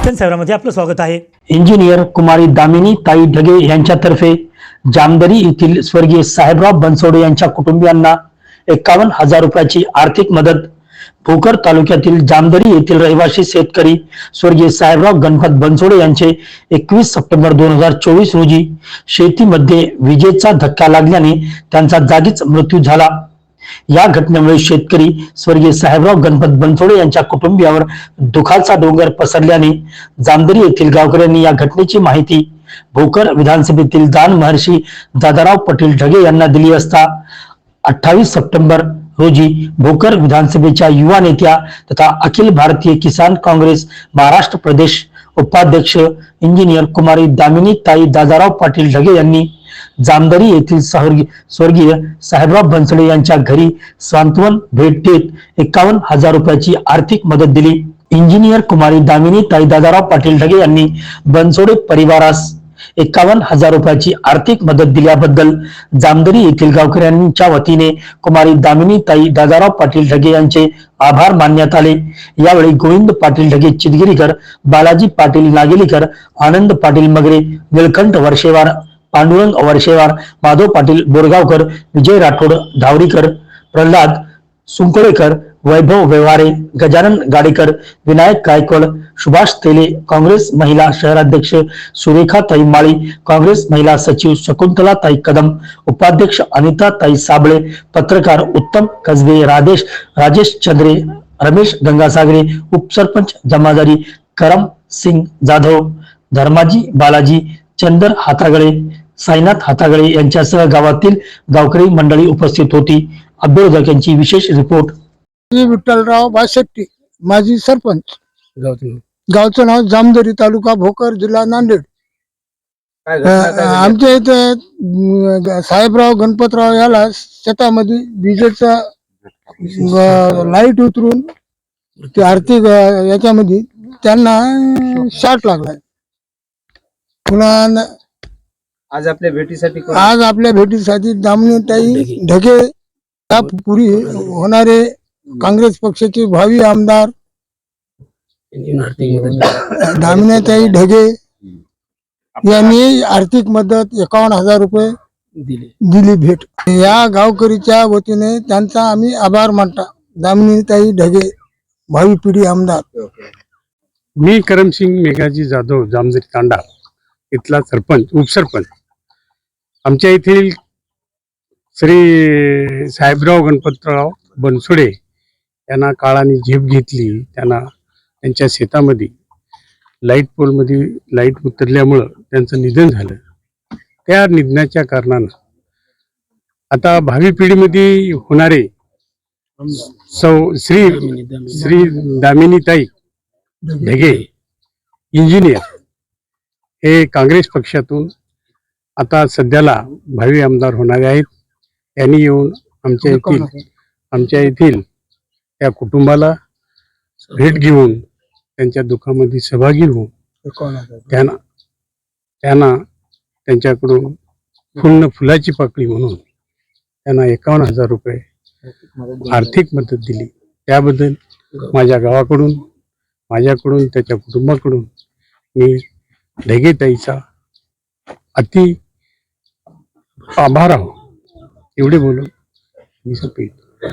Mission सेवरामध्ये आपलं स्वागत आहे. इंजिनियर कुमारी दामिनी ताई ढगे यांच्यातर्फे जामदरी येथील स्वर्गीय साहेबराव बनसोडे यांच्या कुटुंबियांना एकावन्न हजार रुपयाची आर्थिक मदत. भोकर तालुक्यातील जामदरी येथील रहिवासी शेतकरी स्वर्गीय साहेबराव गणपत बनसोडे यांचे एकवीस सप्टेंबर दोन हजार चोवीस रोजी शेतीमध्ये विजेचा धक्का लागल्याने त्यांचा जागीच मृत्यू झाला. या घटनेमुळे शेतकरी स्वर्गीय साहेबराव गणपत बनसोडे यांच्या कुटुंबियावर दुखाचा डोंगर पसरल्याने जामदरी येथील गावकऱ्यांनी या घटनेची माहिती भोकर विधानसभेतील दान महर्षी दादाराव पटेल ढगे यांना दिली असता अठ्ठावीस सप्टेंबर रोजी भोकर विधानसभेच्या युवा नेत्या तथा अखिल भारतीय किसान काँग्रेस महाराष्ट्र प्रदेश उपाध्यक्ष इंजिनियर कुमारी दामिनी ताई दादाराव पाटील ढगे यांनी जामदरी येथील स्वर्गीय साहेबराव बनसोडे यांच्या घरी सांत्वन भेट देत एकावन्न हजार रुपयाची आर्थिक मदत दिली. इंजिनियर कुमारी दामिनी ताई दादाराव पाटील ढगे यांनी बनसोडे परिवारास एकावन्न हजार रुपयाची आर्थिक मदत दिल्याबद्दल जामदरी येथील गावकऱ्यांच्या वतीने कुमारी दामिनी ताई दादाराव पाटील ढगे यांचे आभार मानण्यात आले. यावेळी गोविंद पाटील ढगे चिदगिरीकर बालाजी पाटील नागेलीकर आनंद पाटील मगरे निळकंठ वर्षेवार पांडुरंग वर्षेवार माधव पाटील बोरगावकर विजय राठोड धावरीकर प्रल्हाद सुंकळेकर वैभव व्यवहारे गजानन गाडेकर विनायक गायकवाड सुभाष तेले काँग्रेस महिला शहराध्यक्ष सुरेखा ताई माळी काँग्रेस महिला सचिव शकुंतला ताई कदम उपाध्यक्ष अनिता ताई साबळे पत्रकार उत्तम कसबे राजेश राजेश चंद्रे रमेश गंगासागरे उपसरपंच जमादारी करम सिंग जाधव धर्माजी बालाजी चंदर हातागळे साईनाथ हातागळे यांच्यासह गावातील गावकरी मंडळी उपस्थित होती. अभ्योदक यांची विशेष रिपोर्ट. मी विठ्ठलराव बाशेट्टी माजी सरपंच. गावचं नाव? जामदरी तालुका भोकर जिल्हा नांदेड. आमच्या इथे अं, साहेबराव गणपतराव याला शेतामध्ये विजेचा अं, लाइट उतरून ते आर्थिक अं, याच्यामध्ये त्यांना शॉर्ट लागलाय पुन्हा न- आज आपल्या भेटीसाठी कोण- आज आपल्या भेटीसाठी दामणीताई ढगे या पुरी होणारे काँग्रेस पक्षाचे भावी आमदार दामिनीताई ढगे यांनी आर्थिक मदत एकावन्न हजार रुपये दिली. भेट. या गावकरीच्या वतीने त्यांचा आम्ही आभार मानता. दामिनीताई ढगे भावी पिढी आमदार. मी करमसिंग मेघाजी जाधव जामदरी तांडा इथला सरपंच उपसरपंच. आमच्या येथील श्री साहेबराव गणपतराव बनसोडे यांना काळाने झेप घेतली. त्यांना त्यांच्या शेतामध्ये लाइट पोलमध्ये लाइट उतरल्यामुळं त्यांचं निधन झालं. त्या निधनाच्या कारणानं आता भावी पिढीमध्ये होणारे सौ श्री श्री दामिनीताई ढगे इंजिनियर हे काँग्रेस पक्षातून आता सध्याला भावी आमदार होणारे आहेत. त्यांनी येऊन आमच्या येथील आमच्या येथील त्या कुटुंबाला भेट घेऊन त्यांच्या दुःखामध्ये सहभागी होऊन त्यांना त्यांना त्यांच्याकडून फुलनं फुलाची पाकळी म्हणून त्यांना एकावन्न हजार रुपये आर्थिक मदत दिली. त्याबद्दल माझ्या गावाकडून माझ्याकडून त्याच्या कुटुंबाकडून मी ढगेताईचा अति आभार आहो. एवढे बोलून मी संपवितो